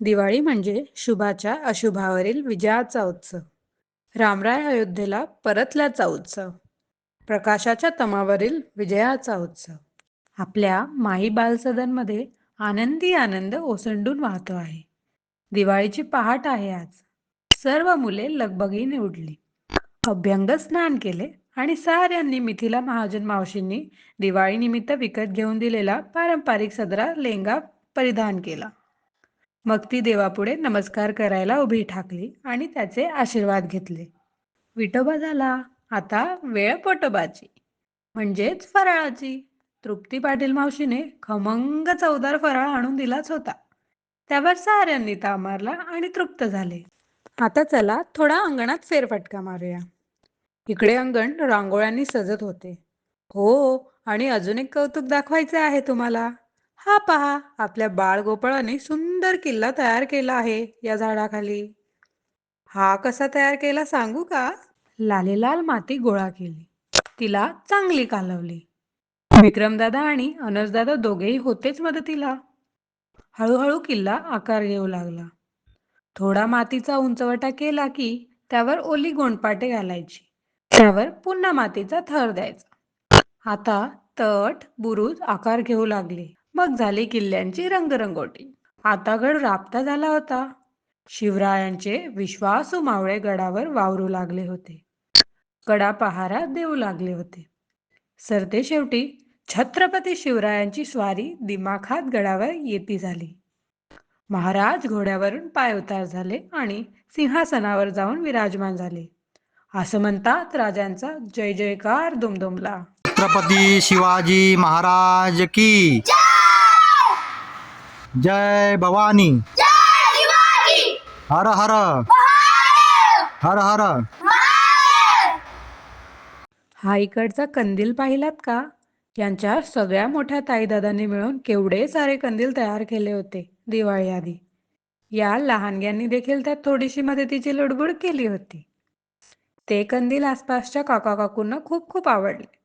दिवाळी म्हणजे शुभाच्या अशुभावरील विजयाचा उत्सव. रामराय अयोध्येला परतल्याचा उत्सव. प्रकाशाच्या तमावरील विजयाचा उत्सव. आपल्या माई बालसदनमध्ये आनंदी आनंद ओसंडून वाहतो आहे. दिवाळीची पहाट आहे आज. सर्व मुले लगबगीने उडली अभ्यंग स्नान केले आणि साऱ्यांनी मिथिला महाजन मावशींनी दिवाळीनिमित्त विकत घेऊन दिलेला पारंपरिक सदरा लेंगा परिधान केला. मग ती देवापुढे नमस्कार करायला उभी ठाकली आणि त्याचे आशीर्वाद घेतले. विठोबा झाला. आता वेळ पोटोबाची. म्हणजेच फराळाची. तृप्ती पाटील मावशीने खमंग चवदार फराळ आणून दिलाच होता. त्यावर साऱ्यांनी तामारला आणि तृप्त झाले. आता चला थोडा अंगणात फेरफटका मारूया. इकडे अंगण रांगोळ्यांनी सजत होते. हो आणि अजून एक कौतुक दाखवायचे आहे तुम्हाला. हा पहा आपल्या बाळगोपाळाने सुंदर किल्ला तयार केला आहे या झाडाखाली. हा कसा तयार केला सांगू का? लालेलाल माती गोळा केली. तिला चांगली कालवली. विक्रमदादा आणि अनसदादा दोघेही होतेच मदतीला. हळूहळू किल्ला आकार घेऊ लागला. थोडा मातीचा उंचवटा केला की त्यावर ओली गोंडपाटे घालायची. त्यावर पुन्हा मातीचा थर द्यायचा. आता तट बुरुज आकार घेऊ लागले. मग झाली किल्ल्यांची रंगरंगोटी. आता गड राबता झाला होता. शिवरायांचे विश्वासू मावळे गडावर वावरू लागले होते. गडा पहारा देऊ लागले होते. सरते शेवटी छत्रपती शिवरायांची स्वारी दिमाखात गडावर येती झाली. महाराज घोड्यावरून पाय उतार झाले आणि सिंहासनावर जाऊन विराजमान झाले. असं म्हणतात राजांचा जय जयकार दुमदुमला. छत्रपती शिवाजी महाराज की. जय भवानी। हर हर। हर हर। हा इकडचा कंदील पाहिलात का? यांच्या सगळ्या मोठ्या ताईदादांनी मिळून केवढे सारे कंदील तयार केले होते दिवाळी आधी. या लहानग्यांनी देखील त्यात थोडीशी मदतीची लुडबुड केली होती. ते कंदील आसपासच्या काका काकूंना खूप खूप आवडले.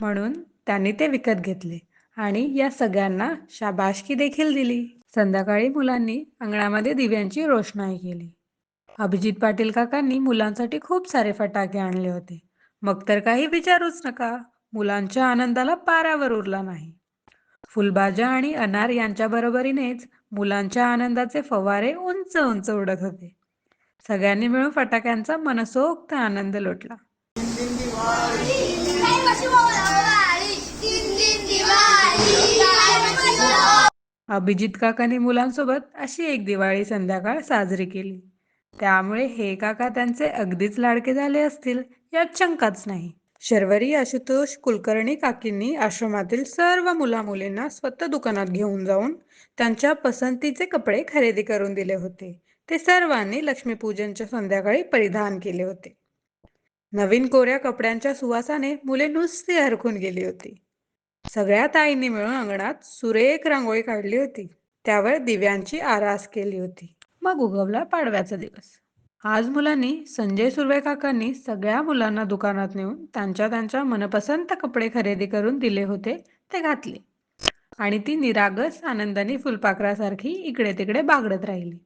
म्हणून त्यांनी ते विकत घेतले आणि या सगळ्यांना शाबाशकी देखील दिली. संध्याकाळी मुलांनी अंगणामध्ये दिव्यांची रोषणाई केली. अभिजित पाटील काकांनी मुलांसाठी खूप सारे फटाके आणले होते. मग तर काही विचारूच नका मुलांच्या आनंदाला पारावर उरला नाही. फुलभाज्या आणि अनार यांच्या बरोबरीनेच मुलांच्या आनंदाचे फवारे उंच उंच उडत होते. सगळ्यांनी मिळून फटाक्यांचा मनसोक्त आनंद लुटला. अभिजित काकाने मुलांसोबत अशी एक दिवाळी संध्याकाळ साजरी केली. त्यामुळे हे काका त्यांचे अगदीच लाडके झाले असतील यात शंकाच नाही. शर्वरी आशुतोष कुलकर्णी काकींनी आश्रमातील सर्व मुला मुलींना स्वतः दुकानात घेऊन जाऊन त्यांच्या पसंतीचे कपडे खरेदी करून दिले होते. ते सर्वांनी लक्ष्मीपूजनच्या संध्याकाळी परिधान केले होते. नवीन कोऱ्या कपड्यांच्या सुवासाने मुले नुसती हरखून गेली होती. सगळ्या ताईंनी मिळून अंगणात सुरेख रांगोळी काढली होती. त्यावर दिव्यांची आरास केली होती. मग उगवला पाडव्याचा दिवस. आज मुलांनी संजय सुर्वे काकांनी सगळ्या मुलांना दुकानात नेऊन त्यांच्या त्यांच्या मनपसंत कपडे खरेदी करून दिले होते ते घातले. आणि ती निरागस आनंदाने फुलपाखरासारखी इकडे तिकडे बागडत राहिली.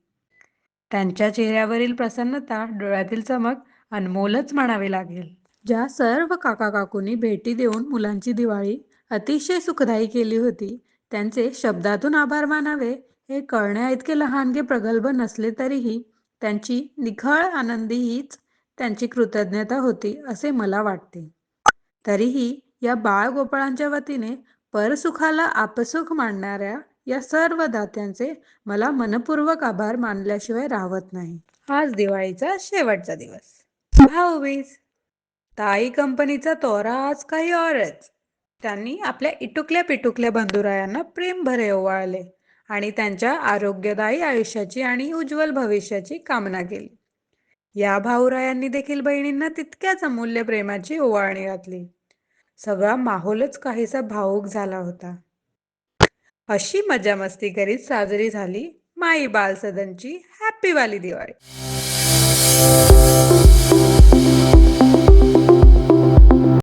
त्यांच्या चेहऱ्यावरील प्रसन्नता डोळ्यातील चमक अनमोलच म्हणावी लागेल. ज्या सर्व काका काकूंनी भेटी देऊन मुलांची दिवाळी अतिशय सुखदायी केली होती. त्यांचे शब्दातून आभार मानावे हे कळण्या इतके लहानगे प्रगल्भ नसले तरीही त्यांची निखळ आनंदी हीच त्यांची कृतज्ञता होती असे मला वाटते. तरीही या बाळ गोपाळांच्या वतीने परसुखाला आपसुख मांडणाऱ्या या सर्व दात्यांचे मला मनपूर्वक आभार मानल्याशिवाय राहत नाही. आज दिवाळीचा शेवटचा दिवस. भाऊबीज. ताई कंपनीचा तोरा आज काही औरच. त्यांनी आपल्या इटुकल्या पिटुकल्या बंधुरायांना प्रेम भरे ओवाळले आणि त्यांच्या आरोग्यदायी आयुष्याची आणि उज्ज्वल भविष्याची कामना केली. या भाऊरायांनी देखील बहिणींना तितक्याच अमूल्य प्रेमाची ओवाळणी घातली. सगळा माहोलच काहीसा भावूक झाला होता. अशी मजा मस्ती करीत साजरी झाली माई बाल सदनची हॅपी वाली दिवाळी.